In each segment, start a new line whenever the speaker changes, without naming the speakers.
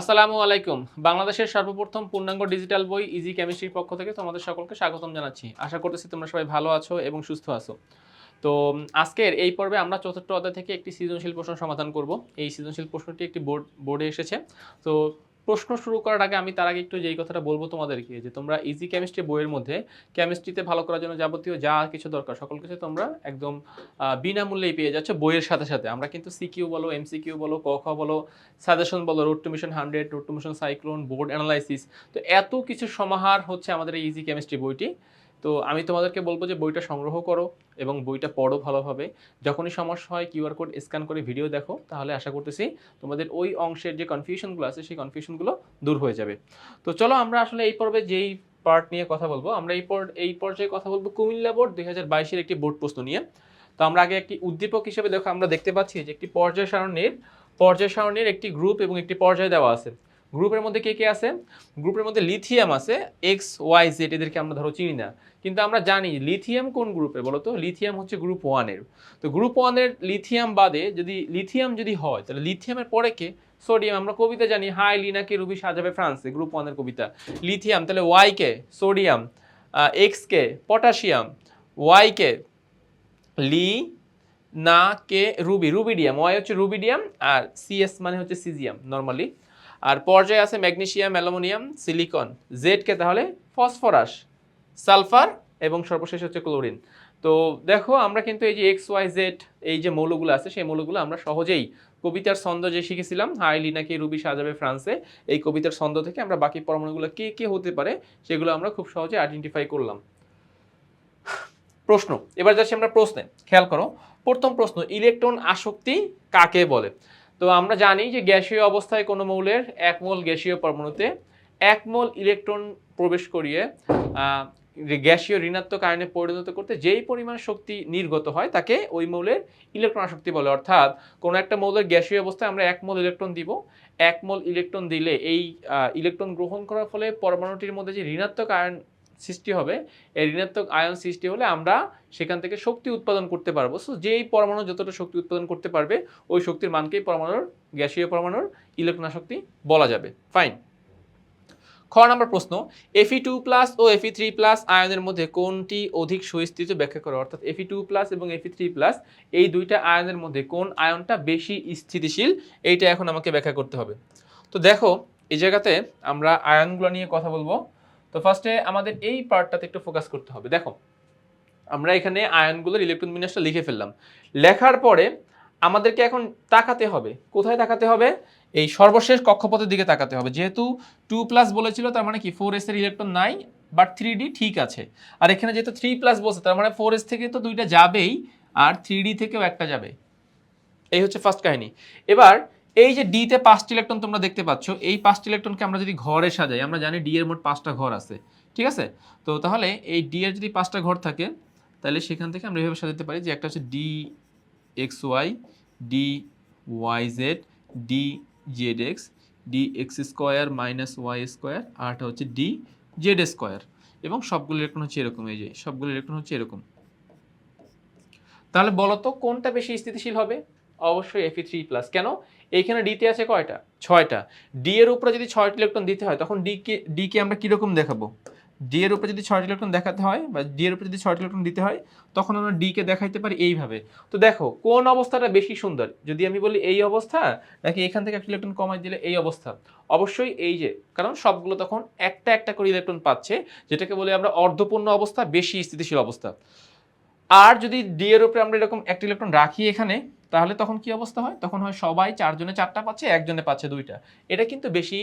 আসসালামু আলাইকুম বাংলাদেশের সর্বপ্রথম পূর্ণাঙ্গ ডিজিটাল বই ইজি কেমিস্ট্রির পক্ষ থেকে তোমাদের সকলকে স্বাগতম জানাচ্ছি আশা করতেছি তোমরা সবাই ভালো আছো এবং সুস্থ আছো তো আজকের এই পর্বে আমরা চতুর্থ অধ্যায় থেকে একটি সৃজনশীল প্রশ্ন সমাধান করব এই সৃজনশীল প্রশ্নটি একটি বোর্ড বোর্ডে এসেছে তো প্রশ্ন শুরু করার আগে আমি তার আগে একটু যেই কথাটা বলবো তোমাদেরকে যে তোমরা ইজি কেমিস্ট্রি বইয়ের মধ্যে কেমিস্ট্রিতে ভালো করার জন্য যাবতীয় যা কিছু দরকার সকল কিছু তোমরা একদম বিনামূল্যেই পেয়ে যাচ্ছ বইয়ের সাথে সাথে আমরা কিন্তু সিকিউ বলো এমসিকিউ বলো ক খ বলো সাজেশন বলো road to mission hundred road to mission cyclone board analysis তো এত কিছু সমাহার হচ্ছে আমাদের এই ইজি কেমিস্ট্রি বইটি তো আমি তোমাদেরকে বলবো যে বইটা সংগ্রহ করো এবং বইটা পড়ো ভালোভাবে যখনই সমস্যা হয় কিউআর কোড স্ক্যান করে ভিডিও দেখো তাহলে আশা করতেছি তোমাদের ওই অংশের যে কনফিউশনগুলো আছে সেই কনফিউশনগুলো দূর হয়ে যাবে তো চলো আমরা আসলে এই পর্বে যেই পার্ট নিয়ে কথা বলবো আমরা এই পর এই পর্যায়ে কথা বলবো কুমিল্লা বোর্ড দুই হাজার বাইশের একটি বোর্ড প্রশ্ন নিয়ে তো আমরা আগে একটি উদ্দীপক হিসেবে দেখো আমরা দেখতে পাচ্ছি যে একটি পর্যায় সারণীর পর্যায় সারণীর একটি গ্রুপ এবং একটি পর্যায় দেওয়া আছে গ্রুপের মধ্যে কে কে আছে গ্রুপের মধ্যে লিথিয়াম আছে এক্স ওয়াই জেড এদেরকে আমরা ধরো চিনি না কিন্তু আমরা জানি লিথিয়াম কোন গ্রুপে বলো তো লিথিয়াম হচ্ছে গ্রুপ ওয়ানের তো গ্রুপ ওয়ানের লিথিয়াম বাদে যদি লিথিয়াম যদি হয় তাহলে লিথিয়ামের পরে কে সোডিয়াম আমরা কবিতা জানি হাই লিনাকে রুবি সাজাবে ফ্রান্সে গ্রুপ ওয়ানের কবিতা লিথিয়াম তাহলে ওয়াইকে সোডিয়াম এক্স কে পটাশিয়াম ওয়াইকে লি না কে রুবি রুবিডিয়াম ওয়াই হচ্ছে রুবিডিয়াম আর সিএস মানে হচ্ছে সিজিয়াম নর্মালি আর পর্যায়ে আছে ম্যাগনেশিয়াম অ্যালুমিনিয়াম সিলিকন জেডকে তাহলে ফসফরাস সালফার এবং সর্বশেষ হচ্ছে ক্লোরিন তো দেখো আমরা কিন্তু এই যে এক্স ওয়াই জেড এই যে মৌলগুলো আছে সেই মৌলগুলো আমরা সহজেই কবিতার ছন্দ যে শিখেছিলাম হাইলি নাকি রুবি সাজাবে ফ্রান্সে এই কবিতার ছন্দ থেকে আমরা বাকি পরমাণুগুলো কে কে হতে পারে সেগুলো আমরা খুব সহজে আইডেন্টিফাই করলাম প্রশ্ন এবার যাচ্ছি আমরা প্রশ্নে খেয়াল করো প্রথম প্রশ্ন ইলেকট্রন আসক্তি কাকে বলে তো আমরা জানি যে গ্যাসীয় অবস্থায় কোনো মৌলের এক মোল গ্যাসীয় পরমাণুতে এক মোল ইলেকট্রন প্রবেশ করিয়ে গ্যাসীয় ঋণাত্মক কারণে পরিণত করতে যেই পরিমাণ শক্তি নির্গত হয় তাকে ওই মৌলের ইলেকট্রন শক্তি বলে অর্থাৎ কোনো একটা মৌলের গ্যাসীয় অবস্থায় আমরা এক মোল ইলেকট্রন দিব এক মোল ইলেকট্রন দিলে এই ইলেকট্রন গ্রহণ করার ফলে পরমাণুটির মধ্যে যে ঋণাত্মক আয়ন সৃষ্টি হবে এই ঋণাত্মক আয়ন সৃষ্টি হলে আমরা সেখান থেকে শক্তি উৎপাদন করতে পারবো সো যেই পরমাণু যতটা শক্তি উৎপাদন করতে পারবে ওই শক্তির মানকেই পরমাণুর গ্যাসীয় পরমাণুর ইলেকট্রন শক্তি বলা যাবে ফাইন খ নম্বর প্রশ্ন এফি টু প্লাস ও এফি থ্রি প্লাস আয়নের মধ্যে কোনটি অধিক সুস্থিত ব্যাখ্যা করে অর্থাৎ এফি টু প্লাস এবং এফি থ্রি প্লাস এই দুইটা আয়নের মধ্যে কোন আয়নটা বেশি স্থিতিশীল এইটা এখন আমাকে ব্যাখ্যা করতে হবে তো দেখো এই জায়গাতে আমরা আয়নগুলো নিয়ে কথা বলবো তো ফার্স্টে আমাদের এই পার্টটাতে একটু ফোকাস করতে হবে দেখো আমরা এখানে আয়নগুলোর ইলেকট্রন বিন্যাসটা লিখে ফেললাম লেখার পরে আমাদেরকে এখন তাকাতে হবে কোথায় তাকাতে হবে এই সর্বশেষ কক্ষপথের দিকে তাকাতে হবে যেহেতু টু প্লাস বলেছিল তার মানে কি ফোর এসের ইলেকট্রন নাই বাট থ্রি ডি ঠিক আছে আর এখানে যেহেতু থ্রি প্লাস বলছে তার মানে ফোর এস থেকে তো দুইটা যাবেই আর থ্রি ডি থেকেও একটা যাবে এই হচ্ছে ফার্স্ট কাহিনী এবার এই যে ডিতে পাঁচটি ইলেকট্রন তোমরা দেখতে পাচ্ছ এই পাঁচটি ইলেকট্রনকে আমরা যদি ঘরে সাজাই আমরা জানি ডি এর মোট পাঁচটা ঘর আছে ঠিক আছে তো তাহলে এই ডি এর যদি পাঁচটা ঘর থাকে তাহলে সেখান থেকে আমরা এভাবে সাজাতে পারি যে একটা হচ্ছে D X Y D Y Z D Z X D X square minus Y square আরটা হচ্ছে ডি জেড স্কোয়ার এবং সবগুলো ইলেকট্রন হচ্ছে এরকম এই যে সবগুলো ইলেকট্রন হচ্ছে এরকম তাহলে বলতো কোনটা বেশি স্থিতিশীল হবে অবশ্যই এফি থ্রি প্লাস কেন এইখানে ডিতে আছে কয়টা ছয়টা ডি এর উপরে যদি ছয়টি ইলেকট্রন দিতে হয় তখন ডিকে ডিকে আমরা কীরকম দেখাবো ডি এর উপরে যদি ছয়টি ইলেকট্রন দেখাতে হয় বা ডি এর উপরে যদি ছয়টি ইলেকট্রন দিতে হয় তখন আমরা ডিকে দেখাইতে পারি এইভাবে তো দেখো কোন অবস্থাটা বেশি সুন্দর যদি আমি বলি এই অবস্থা নাকি এখান থেকে একটা ইলেকট্রন কমাই দিলে এই অবস্থা অবশ্যই এই যে কারণ সবগুলো তখন একটা একটা করে ইলেকট্রন পাচ্ছে যেটাকে বলি আমরা অর্ধপূর্ণ অবস্থা বেশি স্থিতিশীল অবস্থা আর যদি ডি এর উপরে আমরা এরকম একটা ইলেকট্রন রাখি এখানে তাহলে তখন কি অবস্থা হয় তখন হয় সবাই চারজনে চারটা পাচ্ছে একজনে পাচ্ছে দুইটা এটা কিন্তু বেশি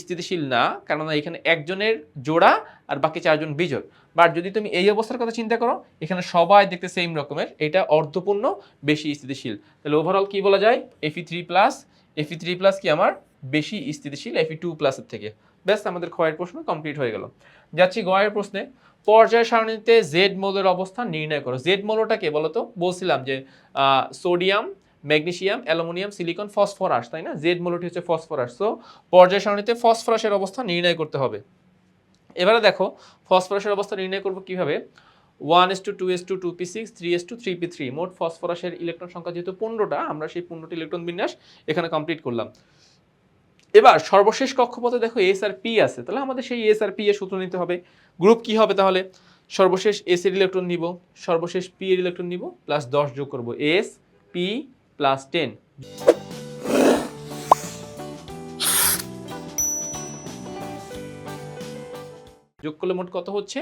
স্থিতিশীল না কেননা এখানে একজনের জোড়া আর বাকি চারজন বিজোড় বাট যদি তুমি এই অবস্থার কথা চিন্তা করো এখানে সবাই দেখতে সেম রকমের এটা অর্ধপূর্ণ বেশি স্থিতিশীল তাহলে ওভারঅল কি বলা যায় Fe three plus Fe three plus কি আমার বেশি স্থিতিশীল এফি টু প্লাসের থেকে ব্যাস আমাদের ক্ষয়ের প্রশ্ন কমপ্লিট হয়ে গেল যাচ্ছি গয়ের প্রশ্নে পর্যায় সারণীতে জেড মৌলের অবস্থান নির্ণয় করো জেড মৌলটাকে বলতো বলছিলাম যে sodium magnesium aluminium silicon phosphorus তাই না জেড মৌলটি হচ্ছে ফসফরাস তো পর্যায় সারণীতে ফসফরাসের অবস্থা নির্ণয় করতে হবে এবারে দেখো ফসফরাসের অবস্থা নির্ণয় করবো কিভাবে one S two two S two two P six three S two three P three মোট ফসফরাসের ইলেকট্রন সংখ্যা যেহেতু পনেরোটা আমরা সেই পনেরোটি ইলেকট্রন বিন্যাস এখানে কমপ্লিট করলাম এবার সর্বশেষ কক্ষপথে দেখো এস আর পি আছে তাহলে আমাদের সেই এস আর পি এর সূত্র নিতে হবে গ্রুপ কি হবে তাহলে সর্বশেষ এস এর ইলেকট্রন নিব সর্বশেষ পি এর ইলেকট্রন নিব প্লাস দশ যোগ করব এস পি প্লাস টেন যোগ করলে মোট কত হচ্ছে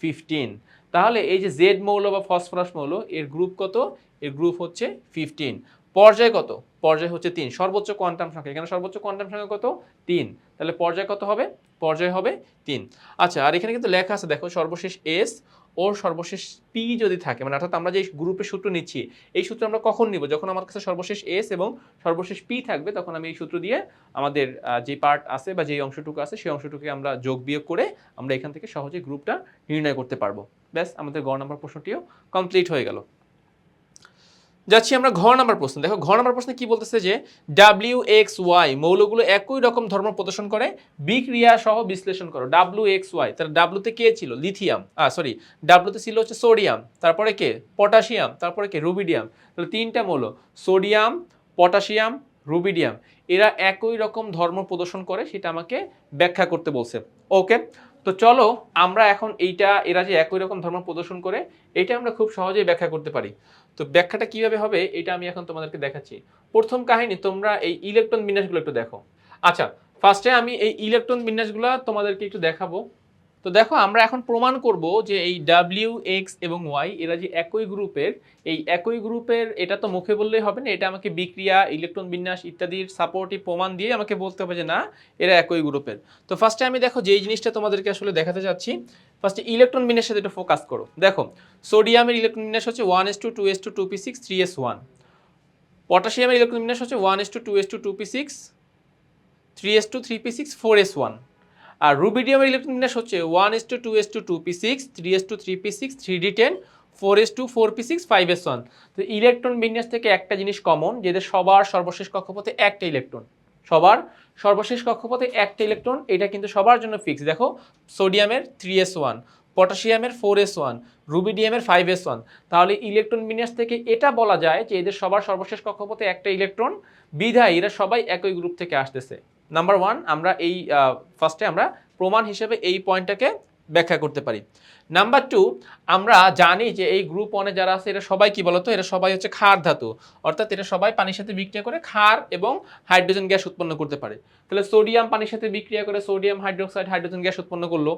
ফিফটিন তাহলে এই যে জেড মৌল বা ফসফরাস মৌল এর গ্রুপ কত এর গ্রুপ হচ্ছে ফিফটিন পর্যায় কত পর্যায় হচ্ছে তিন সর্বোচ্চ কোয়ান্টাম সংখ্যা এখানে সর্বোচ্চ কোয়ান্টাম সংখ্যা কত তিন তাহলে পর্যায় কত হবে পর্যায় হবে তিন আচ্ছা আর এখানে কিন্তু লেখা আছে দেখো সর্বশেষ এস ও সর্বশেষ পি যদি থাকে মানে অর্থাৎ আমরা যে গ্রুপে সূত্র নিচ্ছি এই সূত্র আমরা কখন নিব যখন আমার কাছে সর্বশেষ এস এবং সর্বশেষ পি থাকবে তখন আমি এই সূত্র দিয়ে আমাদের যে পার্ট আছে বা যে অংশটুকু আছে সেই অংশটুকুকে আমরা যোগ বিয়োগ করে আমরা এখান থেকে সহজে গ্রুপটা নির্ণয় করতে পারবো ব্যাস আমাদের গড় নাম্বার প্রশ্নটিও কমপ্লিট হয়ে গেল যাচ্ছি আমরা ঘর নাম্বার প্রশ্ন দেখো ঘর নাম্বার প্রশ্নে কি বলতেছে যে ডাব্লিউ এক্স ওয়াই মৌলগুলো একই রকম ধর্ম প্রদর্শন করে বিক্রিয়া সহ বিশ্লেষণ করো ডাব্লিউ এক্স ওয়াই তাহলে ডাব্লুতে কে ছিল লিথিয়াম সরি ডাব্লুতে ছিল হচ্ছে সোডিয়াম তারপরে কে পটাশিয়াম তারপরে কে রুবিডিয়াম তাহলে তিনটা মৌল সোডিয়াম পটাশিয়াম রুবিডিয়াম এরা একই রকম ধর্ম প্রদর্শন করে সেটা আমাকে ব্যাখ্যা করতে বলছে ওকে তো চলো আমরা এখন এইটা এরা যে একই রকম ধর্ম প্রদর্শন করে এটা আমরা খুব সহজেই ব্যাখ্যা করতে পারি তো ব্যাখ্যাটা কিভাবে হবে এটা আমি এখন তোমাদেরকে দেখাচ্ছি প্রথম কাহিনী তোমরা এই ইলেকট্রন বিন্যাসগুলো একটু দেখো আচ্ছা ফার্স্টে আমি এই ইলেকট্রন বিন্যাসগুলো তোমাদেরকে একটু দেখাবো তো দেখো আমরা এখন প্রমাণ করব যে এই ডাব্লিউ এক্স এবং ওয়াই এরা যে একই গ্রুপের এই একই গ্রুপের এটা তো মুখে বললেই হবে না এটা আমাকে বিক্রিয়া ইলেকট্রন বিন্যাস ইত্যাদির সাপোর্টই প্রমাণ দিয়ে আমাকে বলতে হবে যে না এরা একই গ্রুপের তো ফার্স্টে আমি দেখো যেই জিনিসটা তোমাদেরকে আসলে দেখাতে চাচ্ছি ফার্স্টে ইলেকট্রন বিন্যাসের সাথে এটা ফোকাস করো দেখো সোডিয়ামের ইলেকট্রন বিন্যাস হচ্ছে one S two two S two two P six three S one পটাশিয়ামের ইলেকট্রন বিন্যাস হচ্ছে one S two two S two two P six three S two three P six four S one আর রুবিডিয়ামের electron বিন্যাস হচ্ছে one S two two S two two P six three S two three P six three D ten four S two four P six five S one তো electron বিন্যাস থেকে একটা জিনিস common যেদের সবার সর্বশেষ কক্ষপথে একটা ইলেকট্রন সবার সর্বশেষ কক্ষপথে একটা ইলেকট্রন এটা কিন্তু সবার জন্য ফিক্স দেখো সোডিয়ামের থ্রি এস ওয়ান পটাশিয়ামের ফোর এস ওয়ান রুবিডিয়ামের ফাইভ এস ওয়ান তাহলে ইলেকট্রন বিন্যাস থেকে এটা বলা যায় যে এদের সবার সর্বশেষ কক্ষপথে একটা ইলেকট্রন বিধায় এরা সবাই একই গ্রুপ থেকে আসতেছে নাম্বার ওয়ান আমরা এই ফার্স্টে আমরা প্রমাণ হিসেবে এই পয়েন্টটাকে ব্যাখ্যা করতে পারি নাম্বার টু আমরা জানি যে এই গ্রুপ ওয়ানে যারা আছে এরা সবাই কি বলতো এরা সবাই হচ্ছে খার ধাতু অর্থাৎ এরা সবাই পানির সাথে বিক্রিয়া করে খার এবং হাইড্রোজেন গ্যাস উৎপন্ন করতে পারে তাহলে সোডিয়াম পানির সাথে বিক্রিয়া করে সোডিয়াম হাইড্রোক্সাইড হাইড্রোজেন গ্যাস উৎপন্ন করলো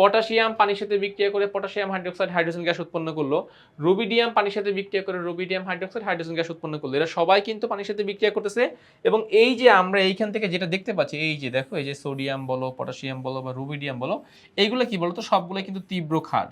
পটাশিয়াম পানির সাথে বিক্রিয়া করে পটাশিয়াম হাইড্রোক্সাইড হাইড্রোজেন গ্যাস উৎপন্ন করলো রুবিডিয়াম পানির সাথে বিক্রিয়া করে রুবিডিয়াম হাইড্রোক্সাইড হাইড্রোজেন গ্যাস উৎপন্ন করলো এরা সবাই কিন্তু পানির সাথে বিক্রিয়া করতেছে এবং এই যে আমরা এইখান থেকে যেটা দেখতে পাচ্ছি এই যে দেখো এই যে সোডিয়াম বলো পটাশিয়াম বলো বা রুবিডিয়াম বলো এইগুলো কি বলতো সবগুলো কিন্তু তীব্র খার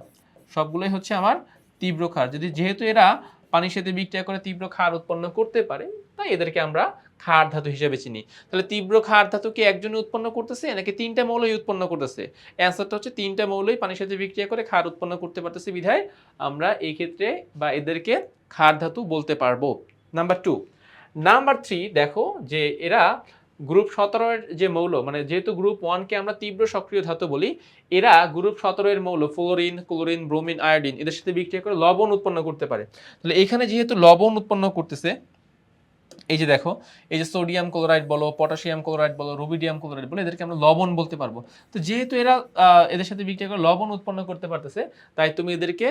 সবগুলোই হচ্ছে আমার তীব্র খার যদি যেহেতু এরা পানির সাথে বিক্রিয়া করে তীব্র ক্ষার উৎপন্ন করতে পারে তাই এদেরকে আমরা ক্ষার ধাতু হিসেবে চিনি তাহলে তীব্র ক্ষার ধাতু কি একজনে উৎপন্ন করতেছে নাকি তিনটা মৌলই উৎপন্ন করতেছে অ্যান্সারটা হচ্ছে তিনটা মৌলই পানির সাথে বিক্রিয়া করে ক্ষার উৎপন্ন করতে পারতেছে বিধায় আমরা এই ক্ষেত্রে বা এদেরকে ক্ষার ধাতু বলতে পারবো নাম্বার টু নাম্বার থ্রি দেখো যে এরা গ্রুপ সতেরোর যে মৌল মানে যেহেতু গ্রুপ ওয়ানকে আমরা তীব্র সক্রিয় ধাতু বলি এরা গ্রুপ সতেরোর মৌল ফ্লোরিন ক্লোরিন ব্রোমিন আয়োডিন এদের সাথে বিক্রিয়া করে লবণ উৎপন্ন করতে পারে তাহলে এখানে যেহেতু লবণ উৎপন্ন করতেছে এই যে দেখো এই যে সোডিয়াম ক্লোরাইড বলো পটাশিয়াম ক্লোরাইড বলো রুবিডিয়াম ক্লোরাইড বলো এদেরকে আমরা লবণ বলতে পারবো তো যেহেতু এরা এদের সাথে বিক্রিয়া করে লবণ উৎপন্ন করতে পারতেছে তাই তুমি এদেরকে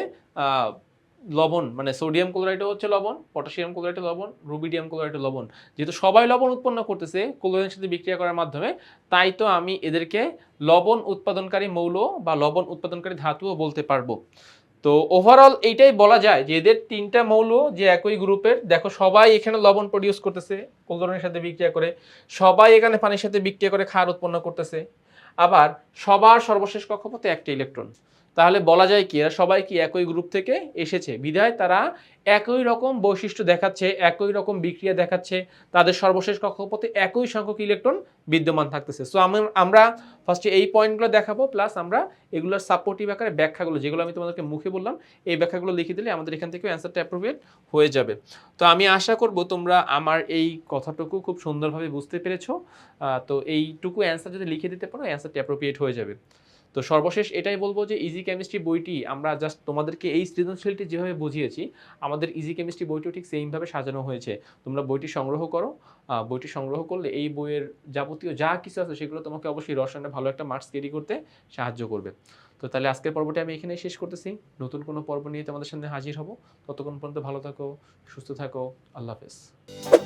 লবণ মানে সোডিয়াম ক্লোরাইডও হচ্ছে লবণ পটাশিয়াম ক্লোরাইডও লবণ রুবিডিয়াম ক্লোরাইডও লবণ যেহেতু সবাই লবণ উৎপন্ন করতেছে ক্লোরিনের সাথে বিক্রিয়া করার মাধ্যমে তাই তো আমি এদেরকে লবণ উৎপাদনকারী মৌল বা লবণ উৎপাদনকারী ধাতুও বলতে পারবো তো ওভারঅল এইটাই বলা যায় যে এদের তিনটা মৌল যে একই গ্রুপের দেখো সবাই এখানে লবণ প্রডিউস করতেছে ক্লোরিনের সাথে বিক্রিয়া করে সবাই এখানে পানির সাথে বিক্রিয়া করে ক্ষার উৎপন্ন করতেছে আবার সবার সর্বশেষ কক্ষপথে একটা ইলেকট্রন তাহলে বলা যায় কি এরা সবাই কি একই গ্রুপ থেকে এসেছে বিধায় তারা একই রকম বৈশিষ্ট্য দেখাচ্ছে একই রকম বিক্রিয়া দেখাচ্ছে তাদের সর্বশেষ কক্ষপথে একই সংখ্যক ইলেকট্রন বিদ্যমান থাকতেছে সো আমরা ফার্স্টে এই পয়েন্টগুলো দেখাবো প্লাস আমরা এগুলোর সাপোর্টিভ আকারে ব্যাখ্যাগুলো যেগুলো আমি তোমাদেরকে মুখে বললাম এই ব্যাখ্যাগুলো লিখে দিলে আমাদের এখান থেকেও অ্যান্সারটা অ্যাপ্রুভেট হয়ে যাবে তো আমি আশা করব তোমরা আমার এই কথাটুকু খুব সুন্দরভাবে বুঝতে পেরেছো তো এইটুকু অ্যান্সার যদি লিখে দিতে পারো অ্যান্সারটি অ্যাপ্রোপ্রিয়েট হয়ে যাবে তো সর্বশেষ এটাই বলবো যে ইজি কেমিস্ট্রি বইটি আমরা জাস্ট তোমাদেরকে এই সৃজনশীলটি যেভাবে বুঝিয়েছি আমাদের ইজি কেমিস্ট্রি বইটিও ঠিক সেইমভাবে সাজানো হয়েছে তোমরা বইটি সংগ্রহ করো বইটি সংগ্রহ করলে এই বইয়ের যাবতীয় যা কিছু আছে সেগুলো তোমাকে অবশ্যই রসায়নে ভালো একটা মার্কস তৈরি করতে সাহায্য করবে তো তাহলে আজকের পর্বটি আমি এখানেই শেষ করতেছি নতুন কোনো পর্ব নিয়ে তোমাদের সামনে হাজির হব ততক্ষণ পর্যন্ত ভালো থাকো সুস্থ থাকো আল্লাহ হাফেজ